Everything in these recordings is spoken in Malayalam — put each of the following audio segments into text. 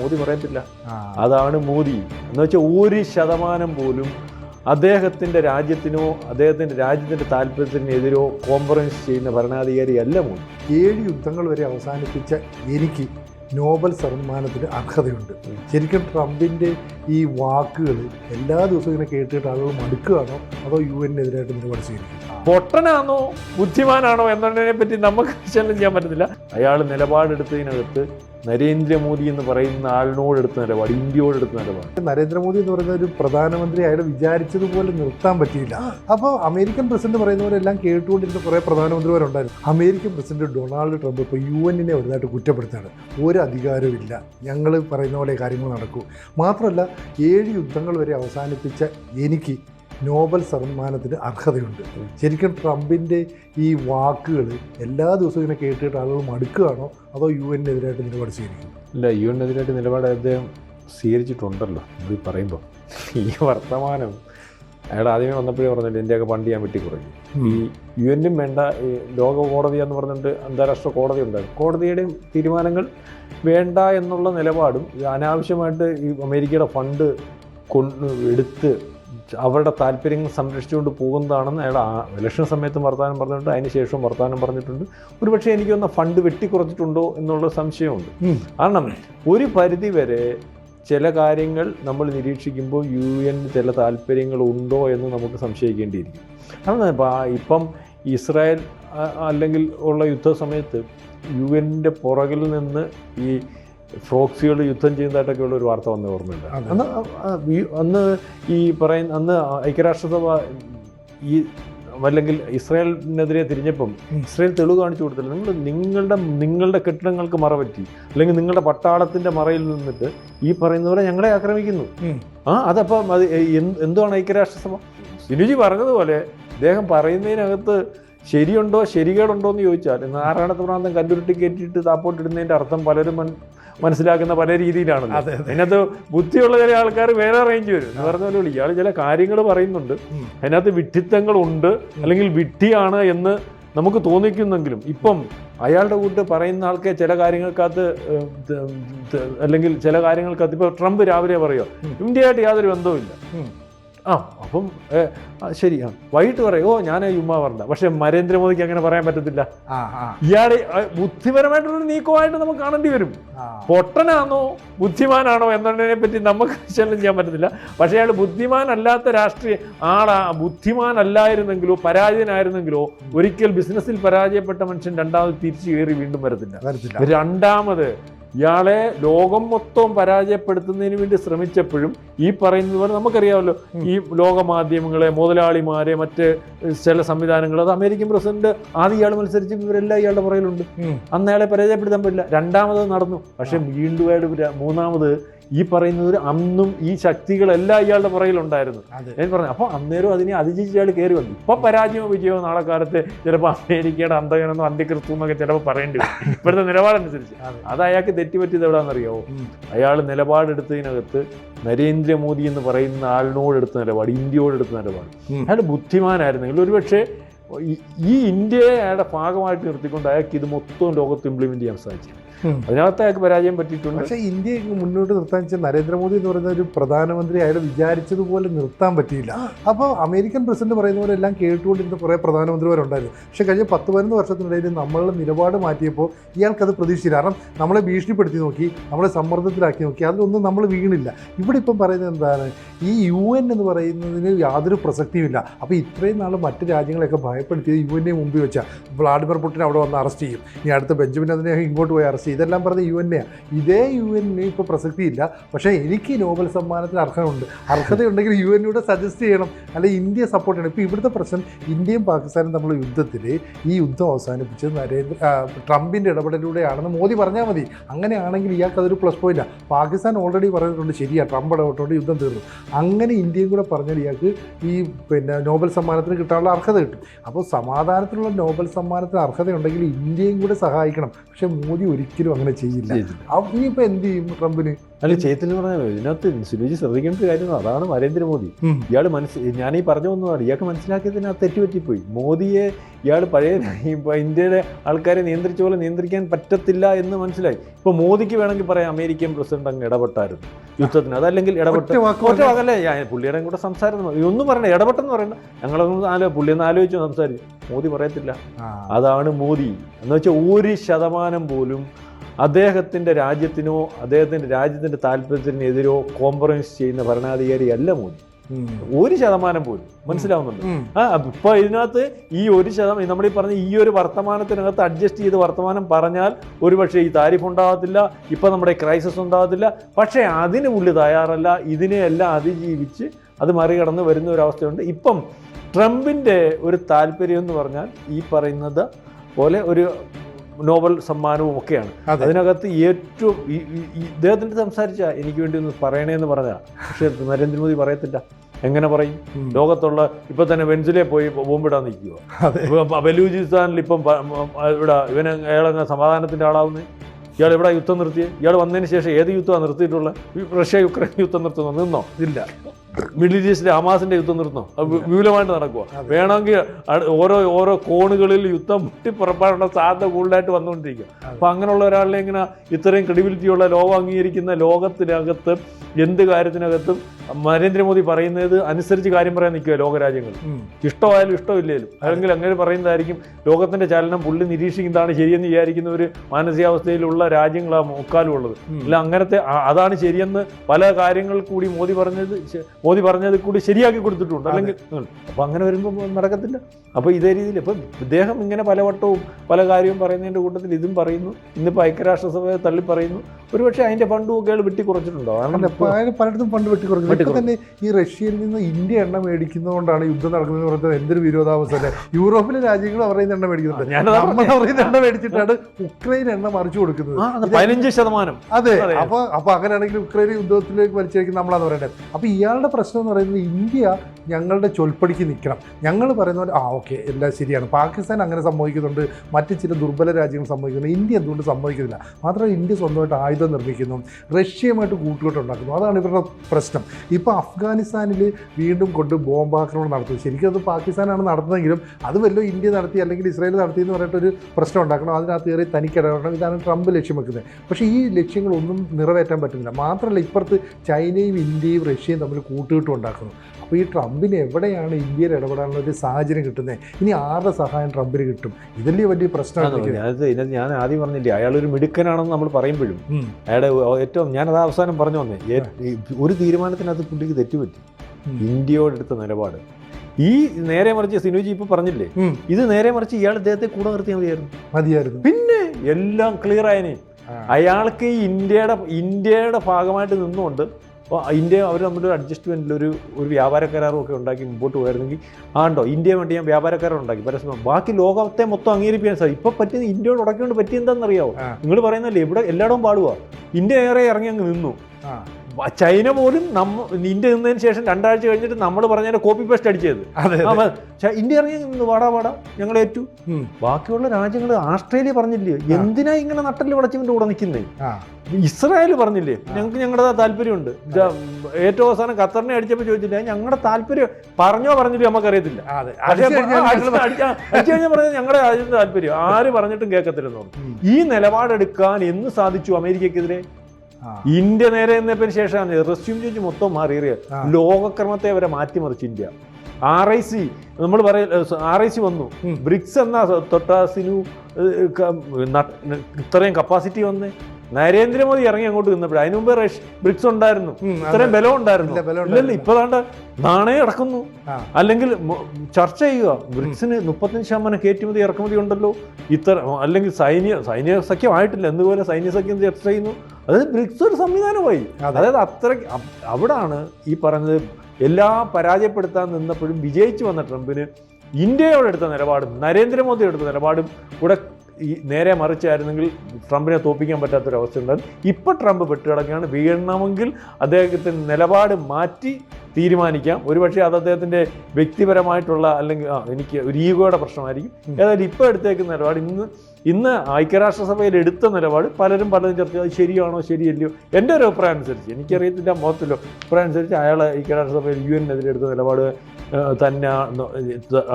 മോദി പറയത്തില്ല. അതാണ് മോദി. എന്ന് വെച്ചാൽ ഒരു ശതമാനം പോലും അദ്ദേഹത്തിന്റെ രാജ്യത്തിനോ അദ്ദേഹത്തിന്റെ രാജ്യത്തിന്റെ താല്പര്യത്തിനെതിരോ കോംപ്രമൈസ് ചെയ്യുന്ന ഭരണാധികാരി അല്ല മോദി. ഏഴ് യുദ്ധങ്ങൾ വരെ അവസാനിപ്പിച്ച എനിക്ക് നോബൽ സമ്മാനത്തിന് അർഹതയുണ്ട്. ശരിക്കും ട്രംപിന്റെ ഈ വാക്കുകൾ എല്ലാ ദിവസവും ഇങ്ങനെ കേട്ടിട്ട് ആളുകൾ മടുക്കുകയാണോ? അതോ യു എന്നെതിരായിട്ട് നിലപാട് സ്വീകരിക്കും പൊട്ടനാണോ ബുദ്ധിമാനാണോ എന്നതിനെ പറ്റി നമുക്ക് വിശകലനം ചെയ്യാൻ പറ്റത്തില്ല. അയാൾ നിലപാടെടുത്തതിനകത്ത് നരേന്ദ്രമോദി എന്ന് പറയുന്ന ആളിനോട് എടുത്ത നിലപാട് ഇന്ത്യയോട് എടുത്ത നിലപാട്. നരേന്ദ്രമോദി എന്ന് പറയുന്ന ഒരു പ്രധാനമന്ത്രി അയാൾ വിചാരിച്ചതുപോലെ നിർത്താൻ പറ്റിയില്ല. അപ്പോൾ അമേരിക്കൻ പ്രസിഡന്റ് പറയുന്ന പോലെ എല്ലാം കേട്ടുകൊണ്ടിരുന്ന കുറേ പ്രധാനമന്ത്രിമാരുണ്ടായിരുന്നു. അമേരിക്കൻ പ്രസിഡന്റ് ഡൊണാൾഡ് ട്രംപ് ഇപ്പോൾ യു എന്നിനെ വലുതായിട്ട് കുറ്റപ്പെടുത്താണ് ഒരു അധികാരവും ഇല്ല. ഞങ്ങൾ പറയുന്ന പോലെ കാര്യങ്ങൾ നടക്കൂ. മാത്രമല്ല ഏഴ് യുദ്ധങ്ങൾ വരെ അവസാനിപ്പിച്ച എനിക്ക് നോബൽ സമ്മാനത്തിന് അർഹതയുണ്ട്. ശരിക്കും ട്രംപിന്റെ ഈ വാക്കുകൾ എല്ലാ ദിവസവും ഇങ്ങനെ കേട്ടിട്ട് ആളുകൾ മടുക്കുകയാണോ? അതോ യു എന്നെതിരായിട്ട് നിലപാട് സ്വീകരിക്കുന്നു? അല്ല യു എന്നെതിരായിട്ട് നിലപാട് അദ്ദേഹം സ്വീകരിച്ചിട്ടുണ്ടല്ലോ നമ്മൾ ഈ പറയുമ്പോൾ. ഈ വർത്തമാനം അയാൾ ആദ്യമേ വന്നപ്പോഴേ പറഞ്ഞില്ല ഇന്ത്യയൊക്കെ പണ്ട് ഞാൻ വെട്ടിക്കുറഞ്ഞു. ഈ യു എന്നും വേണ്ട ഈ ലോക കോടതി എന്ന് പറഞ്ഞിട്ട് അന്താരാഷ്ട്ര കോടതി ഉണ്ടായിരുന്നു. കോടതിയുടെ തീരുമാനങ്ങൾ വേണ്ട എന്നുള്ള നിലപാടും അനാവശ്യമായിട്ട് ഈ അമേരിക്കയുടെ ഫണ്ട് കൊണ്ട് എടുത്ത് അവരുടെ താല്പര്യങ്ങൾ സംരക്ഷിച്ചുകൊണ്ട് പോകുന്നതാണെന്ന് അയാൾ ഇലക്ഷൻ സമയത്തും വർത്തമാനം പറഞ്ഞിട്ടുണ്ട്. അതിന് ശേഷവും വർത്തമാനം പറഞ്ഞിട്ടുണ്ട്. ഒരുപക്ഷെ എനിക്ക് വന്ന ഫണ്ട് വെട്ടിക്കുറച്ചിട്ടുണ്ടോ എന്നുള്ള സംശയമുണ്ട്. കാരണം ഒരു പരിധി വരെ ചില കാര്യങ്ങൾ നമ്മൾ നിരീക്ഷിക്കുമ്പോൾ യു എൻ ചില താല്പര്യങ്ങൾ ഉണ്ടോ എന്ന് നമുക്ക് സംശയിക്കേണ്ടിയിരിക്കും. കാരണം ഇപ്പം ഇപ്പം ഇസ്രായേൽ അല്ലെങ്കിൽ ഉള്ള യുദ്ധ സമയത്ത് യു എന്റെ പുറകിൽ നിന്ന് ഈ ഫ്രോക്സികൾ യുദ്ധം ചെയ്യുന്നതായിട്ടൊക്കെ ഉള്ള ഒരു വാർത്ത വന്ന ഓർമ്മയുണ്ട്. അന്ന് അന്ന് ഈ പറയുന്ന അന്ന് ഐക്യരാഷ്ട്രസഭ ഈ അല്ലെങ്കിൽ ഇസ്രായേലിനെതിരെ തിരിഞ്ഞപ്പം ഇസ്രായേൽ തെളിവ് കാണിച്ചു കൊടുത്തില്ല. നിങ്ങൾ നിങ്ങളുടെ നിങ്ങളുടെ കെട്ടിടങ്ങൾക്ക് മറപറ്റി അല്ലെങ്കിൽ നിങ്ങളുടെ പട്ടാളത്തിന്റെ മറയിൽ നിന്നിട്ട് ഈ പറയുന്നവരെ ഞങ്ങളെ ആക്രമിക്കുന്നു. ആ അതപ്പം അത് എന്തുവാണ് ഐക്യരാഷ്ട്രസഭ? സിനുജി പറഞ്ഞതുപോലെ അദ്ദേഹം പറയുന്നതിനകത്ത് ശരിയുണ്ടോ ശരികേടുണ്ടോ എന്ന് ചോദിച്ചാൽ നാരായണത്ത് പ്രാന്തം കല്ലുരുട്ടി കയറ്റിയിട്ട് താപ്പോട്ടിടുന്നതിന്റെ അർത്ഥം പലരും മനസ്സിലാക്കുന്ന പല രീതിയിലാണ് അതെ അതെ. അതിനകത്ത് ബുദ്ധിയുള്ള ചില ആൾക്കാർ വേറെ റേഞ്ച് വരും. എന്ന് പറഞ്ഞ പോലെ ഇയാൾ ചില കാര്യങ്ങൾ പറയുന്നുണ്ട്. അതിനകത്ത് വിഡ്ഢിത്തങ്ങളുണ്ട്. അല്ലെങ്കിൽ വിഡ്ഢിയാണ് എന്ന് നമുക്ക് തോന്നിക്കുന്നെങ്കിലും. ഇപ്പം അയാളുടെ കൂട്ട് പറയുന്ന ആൾക്ക് ചില കാര്യങ്ങൾക്കകത്ത് അല്ലെങ്കിൽ ചില കാര്യങ്ങൾക്കകത്ത് ഇപ്പോൾ ട്രംപ് രാവിലെ പറയുമോ ഉം. ഇന്ത്യയായിട്ട് യാതൊരു ബന്ധവുമില്ല. ആ അപ്പം ശരി ആ വൈകിട്ട് പറയും ഓ ഞാൻ യുമ്മ പറഞ്ഞ പക്ഷെ നരേന്ദ്രമോദിക്ക് അങ്ങനെ പറയാൻ പറ്റത്തില്ല. ഇയാളെ ബുദ്ധിപരമായിട്ടുള്ള നീക്കമായിട്ട് നമുക്ക് കാണേണ്ടി വരും. പൊട്ടനാണോ ബുദ്ധിമാനാണോ എന്നതിനെ പറ്റി നമുക്ക് വിശകലനം ചെയ്യാൻ പറ്റത്തില്ല. പക്ഷെ അയാൾ ബുദ്ധിമാനല്ലാത്ത രാഷ്ട്രീയ ആളാ ബുദ്ധിമാനല്ലായിരുന്നെങ്കിലോ പരാജയനായിരുന്നെങ്കിലോ ഒരിക്കൽ ബിസിനസ്സിൽ പരാജയപ്പെട്ട മനുഷ്യൻ രണ്ടാമത് തിരിച്ചു കയറി വീണ്ടും വരത്തില്ല. രണ്ടാമത് ഇയാളെ ലോകം മൊത്തം പരാജയപ്പെടുത്തുന്നതിന് വേണ്ടി ശ്രമിച്ചപ്പോഴും ഈ പറയുന്നത് പോലെ നമുക്കറിയാമല്ലോ. ഈ ലോകമാധ്യമങ്ങളെ മുതലാളിമാരെ മറ്റ് ചില സംവിധാനങ്ങൾ അത് അമേരിക്കൻ പ്രസിഡന്റ് ആദ്യം ഇയാൾ മത്സരിച്ച് ഇവരെല്ലാം ഇയാളുടെ പുറകിലുണ്ട്. അന്ന് അയാളെ പരാജയപ്പെടുത്താൻ പറ്റില്ല. രണ്ടാമത് നടന്നു. പക്ഷെ വീണ്ടും അയാൾ മൂന്നാമത് ഈ പറയുന്നത് അന്നും ഈ ശക്തികളെല്ലാം ഇയാളുടെ പുറകിലുണ്ടായിരുന്നു ഞാൻ പറഞ്ഞു അപ്പോൾ അന്നേരം അതിനെ അതിജീവിച്ച് അയാൾ കയറി വന്നു. ഇപ്പൊ പരാജയമോ വിജയമോ നാളെ കാലത്ത് ചിലപ്പോൾ അമേരിക്കയുടെ അന്തകനെന്നോ അന്ത്യക്രിസ്തു എന്നൊക്കെ ചിലപ്പോൾ പറയേണ്ടി വരും. ഇപ്പോഴത്തെ നിലപാടനുസരിച്ച് അതെ. അയാൾക്ക് തെറ്റുപറ്റിയത് എവിടെയാണെന്നറിയാവോ. അയാൾ നിലപാടെടുത്തതിനകത്ത് നരേന്ദ്രമോദി എന്ന് പറയുന്ന ആളിനോട് എടുത്ത നിലപാട് ഇന്ത്യയോട് എടുത്ത നിലപാട്. അയാൾ ബുദ്ധിമാനായിരുന്നെങ്കിൽ ഒരുപക്ഷെ ഈ- ഇന്ത്യയുടെ ഇന്ത്യയെ അയാളുടെ ഭാഗമായിട്ട് നിർത്തിക്കൊണ്ട് അയാൾക്ക് ഇത് മൊത്തം ലോകത്ത് ഇംപ്ലിമെന്റ് ചെയ്യാൻ സാധിച്ചു. അതിനകത്ത് അയാൾക്ക് പരാജയം പറ്റിയിട്ടുണ്ട്. പക്ഷേ ഇന്ത്യ മുന്നോട്ട് നിർത്താൻ വെച്ചാൽ നരേന്ദ്രമോദി എന്ന് പറയുന്ന ഒരു പ്രധാനമന്ത്രി അയാൾ വിചാരിച്ചതുപോലെ നിർത്താൻ പറ്റിയില്ല. അപ്പോൾ അമേരിക്കൻ പ്രസിഡന്റ് പറയുന്ന പോലെ എല്ലാം കേട്ടുകൊണ്ടിരുന്ന കുറേ പ്രധാനമന്ത്രിമാരുണ്ടായിരുന്നു പക്ഷെ കഴിഞ്ഞ പത്ത് പതിനൊന്ന് വർഷത്തിനിടയിൽ നമ്മളുടെ നിലപാട് മാറ്റിയപ്പോൾ ഇയാൾക്കത് പ്രതീക്ഷിച്ചില്ല. കാരണം നമ്മളെ ഭീഷണിപ്പെടുത്തി നോക്കി നമ്മളെ സമ്മർദ്ദത്തിലാക്കി നോക്കി അതിലൊന്നും നമ്മൾ വീണില്ല. ഇവിടെ ഇപ്പം പറയുന്നത് എന്താണ്? ഈ യു എൻ എന്ന് പറയുന്നതിന് യാതൊരു പ്രസക്തിയുമില്ല. അപ്പോൾ ഇത്രയും നാൾ മറ്റ് രാജ്യങ്ങളെയൊക്കെ ഭയപ്പെടുത്തിയത് യു എന്റെ മുമ്പിൽ വെച്ചാൽ വ്ളാഡിമിർ പുട്ടിനെ അവിടെ വന്ന് അറസ്റ്റ് ചെയ്യും. ഇനി അടുത്ത ബെഞ്ചമിൻ അതിനെ ഇങ്ങോട്ട് പോയി അറസ്റ്റ് ചെയ്യും. ഇതെല്ലാം പറഞ്ഞ് യു എന്നെയാണ് ഇതേ യു എന്നിന് ഇപ്പോൾ പ്രസക്തിയില്ല. പക്ഷേ എനിക്ക് നോബൽ സമ്മാനത്തിന് അർഹതയുണ്ട്. അർഹതയുണ്ടെങ്കിൽ യു എന്നോട് സജസ്റ്റ് ചെയ്യണം. അല്ലെങ്കിൽ ഇന്ത്യ സപ്പോർട്ട് ചെയ്യണം. ഇപ്പോൾ ഇവിടുത്തെ പ്രശ്നം ഇന്ത്യയും പാകിസ്ഥാനും തമ്മിലുള്ള യുദ്ധത്തിൽ ഈ യുദ്ധം അവസാനിപ്പിച്ചത് നരേന്ദ്ര ട്രംപിന്റെ ഇടപെടലിലൂടെയാണെന്ന് മോദി പറഞ്ഞാൽ മതി. അങ്ങനെയാണെങ്കിൽ ഇയാൾക്ക് അതൊരു പ്ലസ് പോയില്ല പാകിസ്ഥാൻ ഓൾറെഡി പറഞ്ഞിട്ടുണ്ട് ശരിയാണ് ട്രംപ് ഇടപെട്ടുകൊണ്ട് യുദ്ധം തീർന്നു. അങ്ങനെ ഇന്ത്യയും കൂടെ പറഞ്ഞാൽ ഇയാൾക്ക് ഈ പിന്നെ നോബൽ സമ്മാനത്തിന് കിട്ടാനുള്ള അർഹത കിട്ടും. അപ്പോൾ സമാധാനത്തിനുള്ള നോബൽ സമ്മാനത്തിന് അർഹതയുണ്ടെങ്കിൽ ഇന്ത്യയും കൂടെ സഹായിക്കണം. പക്ഷേ മോദി ഒരിക്കലും അങ്ങനെ ചെയ്യില്ല. ഇനിയിപ്പോൾ എന്ത് ചെയ്യും ട്രംപിന്? അല്ല ചെയ്യത്തിൽ പറഞ്ഞാലോ ഇതിനകത്ത് സുരുചി ശ്രദ്ധിക്കേണ്ട കാര്യം അതാണ് നരേന്ദ്രമോദി. ഇയാൾ മനസ്സ് ഞാൻ ഈ പറഞ്ഞു വന്നതാണ് ഇയാൾക്ക് മനസ്സിലാക്കിയതിനകത്ത് തെറ്റുപറ്റിപ്പോയി. മോദിയെ ഇയാൾ പഴയ ഇന്ത്യയുടെ ആൾക്കാരെ നിയന്ത്രിച്ച പോലെ നിയന്ത്രിക്കാൻ പറ്റത്തില്ല എന്ന് മനസ്സിലായി. ഇപ്പോൾ മോദിക്ക് വേണമെങ്കിൽ പറയാം അമേരിക്കൻ പ്രസിഡന്റ് അങ്ങ് ഇടപെട്ടായിരുന്നു. യുദ്ധത്തിന്. അതല്ലെങ്കിൽ ഇടപെട്ട് ഒറ്റ വാക്ക് ഒറ്റ വാക്കല്ലേ പുള്ളിയുടെ കൂടെ സംസാരം ഒന്നും പറയണ്ട ഇടപെട്ടെന്ന് പറയണ്ട. ഞങ്ങളൊന്നും ആലോ പുള്ളി ഒന്ന് ആലോചിച്ചു സംസാരിച്ചു മോദി പറയത്തില്ല. അതാണ് മോദി. എന്ന് വെച്ചാൽ ഒരു ശതമാനം പോലും അദ്ദേഹത്തിന്റെ രാജ്യത്തിനോ അദ്ദേഹത്തിന്റെ രാജ്യത്തിന്റെ താല്പര്യത്തിനെതിരോ കോംപ്രമൈസ് ചെയ്യുന്ന ഭരണാധികാരി അല്ല മോദി. ഒരു ശതമാനം പോലും. മനസ്സിലാവുന്നുണ്ട്. ആ ഇപ്പൊ ഇതിനകത്ത് ഈ ഒരു ശതമാനം നമ്മൾ ഈ പറഞ്ഞ ഈ ഒരു വർത്തമാനത്തിനകത്ത് അഡ്ജസ്റ്റ് ചെയ്ത് വർത്തമാനം പറഞ്ഞാൽ ഒരുപക്ഷെ ഈ താരിഫ് ഉണ്ടാകത്തില്ല ഇപ്പൊ നമ്മുടെ ക്രൈസിസ് ഉണ്ടാകത്തില്ല. പക്ഷേ അതിന് ഉള്ളിൽ തയ്യാറല്ല ഇതിനെയെല്ലാം അതിജീവിച്ച് അത് മറികടന്ന് വരുന്ന ഒരു അവസ്ഥയുണ്ട്. ഇപ്പം ട്രംപിന്റെ ഒരു താല്പര്യം എന്ന് പറഞ്ഞാൽ ഈ പറയുന്നത് പോലെ ഒരു നോബൽ സമ്മാനവും ഒക്കെയാണ്. അതെ. അതിനകത്ത് ഏറ്റവും ഇദ്ദേഹത്തിന്റെ സംസാരിച്ച എനിക്ക് വേണ്ടി ഒന്ന് പറയണേന്ന് പറഞ്ഞാ പക്ഷേ നരേന്ദ്രമോദി പറയത്തില്ല. എങ്ങനെ പറയും? ലോകത്തുള്ള ഇപ്പൊ തന്നെ വെൻസിലെ പോയി ബോംബിടാൻ നിൽക്കുക അതെ. ബലൂചിസ്ഥാനിൽ ഇപ്പം ഇവിടെ ഇവനെ അയാളങ്ങ് സമാധാനത്തിന്റെ ആളാവുന്നത് ഇയാൾ ഇവിടെ യുദ്ധം നിർത്തിയേ? ഇയാൾ വന്നതിന് ശേഷം ഏത് യുദ്ധമാണ് നിർത്തിയിട്ടുള്ളത് റഷ്യ യുക്രൈൻ യുദ്ധം നിർത്തുന്നു? നിന്നോ? ഇല്ല. മിഡിൽ ഈസ്റ്റിലെ ഹമാസിന്റെ യുദ്ധം നിർത്തണം അത് വിപുലമായിട്ട് നടക്കുക വേണമെങ്കിൽ ഓരോ ഓരോ കോണുകളിൽ യുദ്ധം പൊട്ടി പുറപ്പെടാനുള്ള സാധ്യത കൂടുതലായിട്ട് വന്നുകൊണ്ടിരിക്കുക അപ്പം അങ്ങനെയുള്ള ഒരാളിനെ ഇങ്ങനെ ഇത്രയും ക്രെഡിബിലിറ്റിയുള്ള ലോകം അംഗീകരിക്കുന്ന ലോകത്തിനകത്ത് എന്ത് കാര്യത്തിനകത്തും നരേന്ദ്രമോദി പറയുന്നത് അനുസരിച്ച് കാര്യം പറയാൻ നിൽക്കുക ലോകരാജ്യങ്ങൾ. ഇഷ്ടമായാലും ഇഷ്ടമില്ലേലും. അല്ലെങ്കിൽ അങ്ങനെ പറയുന്നതായിരിക്കും ലോകത്തിന്റെ ചലനം പുള്ളി നിരീക്ഷിക്കുന്നതാണ് ശരിയെന്ന് വിചാരിക്കുന്ന ഒരു മാനസികാവസ്ഥയിലുള്ള രാജ്യങ്ങളാണ് മുക്കാലും ഉള്ളത്. അല്ല അങ്ങനത്തെ അതാണ് ശരിയെന്ന് പല കാര്യങ്ങൾ കൂടി മോദി പറഞ്ഞത് മോദി പറഞ്ഞത് കൂടി ശരിയാക്കി കൊടുത്തിട്ടുണ്ട്. അല്ലെങ്കിൽ അപ്പോൾ അങ്ങനെ വരുമ്പോൾ നടക്കത്തില്ല. അപ്പോൾ ഇതേ രീതിയിൽ ഇപ്പം ഇദ്ദേഹം ഇങ്ങനെ പലവട്ടവും പല കാര്യവും പറയുന്നതിന്റെ കൂട്ടത്തിൽ ഇതും പറയുന്നു. ഇന്നിപ്പോൾ ഐക്യരാഷ്ട്രസഭയെ തള്ളി പറയുന്നു. ഒരുപക്ഷെ അതിന്റെ ഫണ്ടും ഒക്കെ അയാൾ വെട്ടി കുറച്ചിട്ടുണ്ടോ? കാരണം പലയിടത്തും ഫണ്ട് ഇപ്പൊ തന്നെ ഈ റഷ്യയിൽ നിന്ന് ഇന്ത്യ എണ്ണ മേടിക്കുന്നതുകൊണ്ടാണ് യുദ്ധം നടക്കുന്നത് പറയുന്നത് എന്തൊരു വിരോധാവസ്ഥ. യൂറോപ്പിലെ രാജ്യങ്ങൾ അവരുടെ എണ്ണ മേടിക്കുന്നുണ്ട്. നമ്മൾ പറയുന്ന എണ്ണ മേടിച്ചിട്ടാണ് ഉക്രൈൻ എണ്ണ മറിച്ചു കൊടുക്കുന്നത്. പതിനഞ്ച് ശതമാനം. അതെ. അപ്പൊ അപ്പൊ അങ്ങനെയാണെങ്കിൽ ഉക്രൈൻ യുദ്ധത്തിലേക്ക് വലിച്ചേക്കുന്ന നമ്മളാണ് പറയേണ്ടത് അപ്പൊ ഇയാളുടെ പ്രശ്നം എന്ന് പറയുന്നത് ഇന്ത്യ ഞങ്ങളുടെ ചൊൽപ്പടിക്ക് നിൽക്കണം. ഞങ്ങൾ പറയുന്ന പോലെ ആ ഓക്കെ എല്ലാം ശരിയാണ്. പാകിസ്ഥാൻ അങ്ങനെ സംഭവിക്കുന്നുണ്ട്. മറ്റ് ചില ദുർബല രാജ്യങ്ങൾ സംഭവിക്കുന്നു ഇന്ത്യ എന്തുകൊണ്ട് സംഭവിക്കുന്നില്ല. മാത്രമല്ല ഇന്ത്യ സ്വന്തമായിട്ട് ആയുധം നിർമ്മിക്കുന്നു. റഷ്യയുമായിട്ട് കൂട്ടുകെട്ടുണ്ടാക്കുന്നു അതാണ് ഇവരുടെ പ്രശ്നം. ഇപ്പോൾ അഫ്ഗാനിസ്ഥാനിൽ വീണ്ടും കൊണ്ട് ബോംബാക്രമണം നടത്തുന്നു. ശരിക്കും അത് പാകിസ്ഥാനാണ് നടത്തുന്നതെങ്കിലും അത് വല്ലതും ഇന്ത്യ നടത്തി അല്ലെങ്കിൽ ഇസ്രായേൽ നടത്തി എന്ന് പറഞ്ഞിട്ടൊരു പ്രശ്നം ഉണ്ടാക്കണം. അതിനകത്ത് കയറി തനിക്കിടപെടണം. ഇതാണ് ട്രംപ് ലക്ഷ്യം വെക്കുന്നത്. പക്ഷേ ഈ ലക്ഷ്യങ്ങളൊന്നും നിറവേറ്റാൻ പറ്റുന്നില്ല. മാത്രമല്ല ഇപ്പുറത്ത് ചൈനയും ഇന്ത്യയും റഷ്യയും തമ്മിൽ കൂട്ടുകെട്ടും ഉണ്ടാക്കുന്നു. അപ്പോൾ ഈ ട്രംപിന് എവിടെയാണ് ഇന്ത്യയിൽ ഇടപെടാനുള്ള ഒരു സാഹചര്യം കിട്ടുന്നത് ഇനി ആരുടെ സഹായം ട്രംപിന് കിട്ടും? ഇതല്ലേ വലിയ പ്രശ്നമാണ് ഞാൻ ആദ്യം പറഞ്ഞില്ലേ അയാൾ ഒരു മിടുക്കനാണെന്ന് നമ്മൾ പറയുമ്പോഴും. അയാളുടെ ഏറ്റവും ഞാനത് അവസാനം പറഞ്ഞു വന്നേ ഒരു തീരുമാനത്തിനകത്ത് പുള്ളിക്ക് തെറ്റുപറ്റി. ഇന്ത്യയോടെ ഇന്ത്യയോട് എടുത്ത നിലപാട്. ഈ നേരെ മറിച്ച് സിനുജി ഇപ്പൊ പറഞ്ഞില്ലേ ഇത് നേരെ മറിച്ച് ഇയാൾ ഇദ്ദേഹത്തെ കൂടെ നിർത്തിയാൽ മതിയായിരുന്നു. മതിയായിരുന്നു. പിന്നെ എല്ലാം ക്ലിയർ ആയനെ. അയാൾക്ക് ഇന്ത്യയുടെ ഇന്ത്യയുടെ ഭാഗമായിട്ട് നിന്നുകൊണ്ട് അപ്പോൾ ഇന്ത്യ അവർ തമ്മിലൊരു അഡ്ജസ്റ്റ്മെന്റിൽ ഒരു ഒരു വ്യാപാര കരാറും ഒക്കെ ഉണ്ടാക്കി മുമ്പോട്ട് പോയിരുന്നെങ്കിൽ ആണ്ടോ ഇന്ത്യയെ വേണ്ടി ഞാൻ വ്യാപാര കരാർ ഉണ്ടാക്കി പരസ്പരം ബാക്കി ലോകത്തെ മൊത്തം അംഗീകരിക്കാൻ സാധിക്കും. ഇപ്പോൾ പറ്റിയത് ഇന്ത്യയോട് ഉടക്കൊണ്ട് പറ്റിയെന്താണെന്നറിയാവോ? ആ. നിങ്ങൾ പറയുന്നല്ലേ ഇവിടെ എല്ലായിടവും പാടുക ഇന്ത്യ ഏറെ ഇറങ്ങി അങ്ങ് നിന്നു. ചൈന പോലും നമ്മ ഇന്ത്യ നിന്നതിന് ശേഷം രണ്ടാഴ്ച കഴിഞ്ഞിട്ട് നമ്മൾ പറഞ്ഞതിന്റെ കോപ്പി പേസ്റ്റ് അടിച്ചത്. ഇന്ത്യ ഇറങ്ങി വാടാ വാടാ ഞങ്ങൾ ഏറ്റു. ബാക്കിയുള്ള രാജ്യങ്ങൾ ആസ്ട്രേലിയ പറഞ്ഞില്ലേ എന്തിനാ ഇങ്ങനെ നട്ടൽ വിളച്ചവന്റെ കൂടെ നിൽക്കുന്നേ ഇസ്രായേൽ പറഞ്ഞില്ലേ ഞങ്ങൾക്ക് ഞങ്ങളുടെ താല്പര്യമുണ്ട്. ഏറ്റവും അവസാനം ഖത്തറിനെ അടിച്ചപ്പോൾ ചോദിച്ചില്ല ഞങ്ങളുടെ താല്പര്യം പറഞ്ഞോ പറഞ്ഞില്ലേ നമുക്കറിയത്തില്ല അടിച്ച് കഴിഞ്ഞാൽ പറഞ്ഞത് ഞങ്ങളുടെ രാജ്യത്തിന്റെ താല്പര്യം. ആര് പറഞ്ഞിട്ടും കേൾക്കത്തില്ലെന്നു ഈ നിലപാടെടുക്കാൻ എന്ന് സാധിച്ചു അമേരിക്കക്കെതിരെ. ഇന്ത്യ നേരെ എന്നതിന് ശേഷമാണ് റെസ്യൂം ചേഞ്ച് മൊത്തം മാറി. ലോകക്രമത്തെ വരെ മാറ്റിമറിച്ച് ഇന്ത്യ. ആർ ഐ സി നമ്മൾ പറയ ആർ ഐ സി വന്നു. ബ്രിക്സ് എന്ന തൊട്ടാസിനു ഇത്രയും കപ്പാസിറ്റി വന്ന്. നരേന്ദ്രമോദി ഇറങ്ങി അങ്ങോട്ട് നിന്നപ്പോൾ അതിനു മുമ്പ് ബ്രിക്സ് ഉണ്ടായിരുന്നു. ഇത്രയും ബലം ഉണ്ടായിരുന്നു. ഇല്ലല്ലോ ഇപ്പൊ നാണയം ഇടക്കുന്നു. അല്ലെങ്കിൽ ചർച്ച ചെയ്യുക. ബ്രിക്സിന് മുപ്പത്തഞ്ച് ശതമാനം കയറ്റുമതി ഇറക്കുമതി ഉണ്ടല്ലോ. ഇത്ര അല്ലെങ്കിൽ സൈന്യ സൈന്യ സഖ്യം ആയിട്ടില്ല. എന്തുപോലെ സൈന്യ സഖ്യം ചർച്ച ചെയ്യുന്നു? അതായത് ബ്രിക്സ് ഒരു സംവിധാനമായി. അതെ. അതായത് അത്ര അവിടാണ് ഈ പറഞ്ഞത് എല്ലാം പരാജയപ്പെടുത്താൻ നിന്നപ്പോഴും വിജയിച്ചു വന്ന ട്രംപിന് ഇന്ത്യയോടെ എടുത്ത നിലപാടും നരേന്ദ്രമോദി എടുത്ത നിലപാടും കൂടെ ഈ നേരെ മറിച്ചായിരുന്നെങ്കിൽ ട്രംപിനെ തോപ്പിക്കാൻ പറ്റാത്തൊരവസ്ഥ ഉണ്ടായിരുന്നു ഇപ്പം ട്രംപ് പെട്ടുകിടക്കുകയാണ് വീഴണമെങ്കിൽ അദ്ദേഹത്തിന്റെ നിലപാട് മാറ്റി തീരുമാനിക്കാം. ഒരുപക്ഷെ അത് അദ്ദേഹത്തിന്റെ വ്യക്തിപരമായിട്ടുള്ള അല്ലെങ്കിൽ ആ എനിക്ക് ഒരു ഈഗോയുടെ പ്രശ്നമായിരിക്കും. ഏതായാലും ഇപ്പോൾ എടുത്തേക്കുന്ന നിലപാട് ഇന്ന് ഇന്ന് ഐക്യരാഷ്ട്രസഭയിൽ എടുത്ത നിലപാട് പലരും പലരും ചർച്ച. അത് ശരിയാണോ ശരിയല്ലയോ? എന്റെ ഒരു അഭിപ്രായം അനുസരിച്ച് എനിക്കറിയത്തില്ല മൊത്തത്തിലോ അഭിപ്രായം അനുസരിച്ച് അയാൾ ഐക്യരാഷ്ട്രസഭയിൽ യു എനെതിരെ എടുത്ത നിലപാട് തന്നെ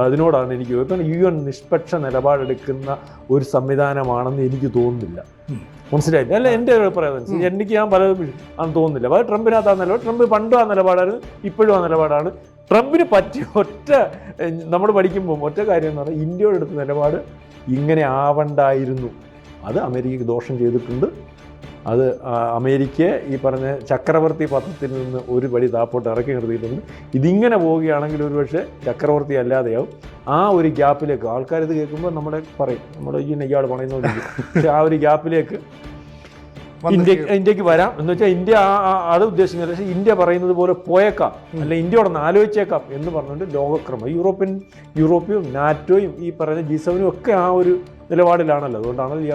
അതിനോടാണ് എനിക്ക് തോന്നുന്നത്. യു എൻ നിഷ്പക്ഷ നിലപാടെടുക്കുന്ന ഒരു സംവിധാനമാണെന്ന് എനിക്ക് തോന്നുന്നില്ല. മനസ്സിലായില്ല? അല്ല എന്റെ ഒരു അഭിപ്രായം എനിക്ക് ഞാൻ പലതും ആണെന്ന് തോന്നുന്നില്ല. അപ്പോൾ ട്രംപിനകത്ത് ആ നിലപാട് ട്രംപ് പണ്ടും ആ നിലപാടായിരുന്നു ഇപ്പോഴും ആ നിലപാടാണ്. ട്രംപിന് പറ്റിയ ഒറ്റ നമ്മൾ പഠിക്കുമ്പോൾ ഒറ്റ കാര്യം എന്ന് പറഞ്ഞാൽ ഇന്ത്യയുടെ അടുത്ത നിലപാട് ഇങ്ങനെ ആവണ്ടായിരുന്നു. അത് അമേരിക്കയ്ക്ക് ദോഷം ചെയ്തിട്ടുണ്ട്. അത് അമേരിക്ക അമേരിക്കയെ ഈ പറഞ്ഞ ചക്രവർത്തി പദത്തിൽ നിന്ന് ഒരു പടി താപ്പോട്ട് ഇറക്കി നിർത്തിയിട്ടുണ്ട്. ഇതിങ്ങനെ പോവുകയാണെങ്കിൽ ഒരുപക്ഷെ ചക്രവർത്തി അല്ലാതെയാവും. ആ ഒരു ഗ്യാപ്പിലേക്ക് ആൾക്കാർ ഇത് കേൾക്കുമ്പോൾ നമ്മുടെ പറയും നമ്മുടെ ഈ ഇയാൾ പറയുന്നത് പക്ഷെ ആ ഒരു ഗ്യാപ്പിലേക്ക് ഇന്ത്യ ഇന്ത്യയ്ക്ക് വരാം. എന്ന് വെച്ചാൽ ഇന്ത്യ അത് ഉദ്ദേശിക്കുന്നത് പക്ഷേ ഇന്ത്യ പറയുന്നത് പോലെ പോയേക്കാം. അല്ല ഇന്ത്യയോടെ ആലോചിച്ചേക്കാം എന്ന് പറഞ്ഞുകൊണ്ട് ലോകക്രമം. യൂറോപ്യൻ യൂറോപ്യയും നാറ്റോയും ഈ പറയുന്ന ജി സെവനും ഒക്കെ ആ ഒരു നിലപാടിലാണല്ലോ. അതുകൊണ്ടാണല്ലോ ഇയാൾ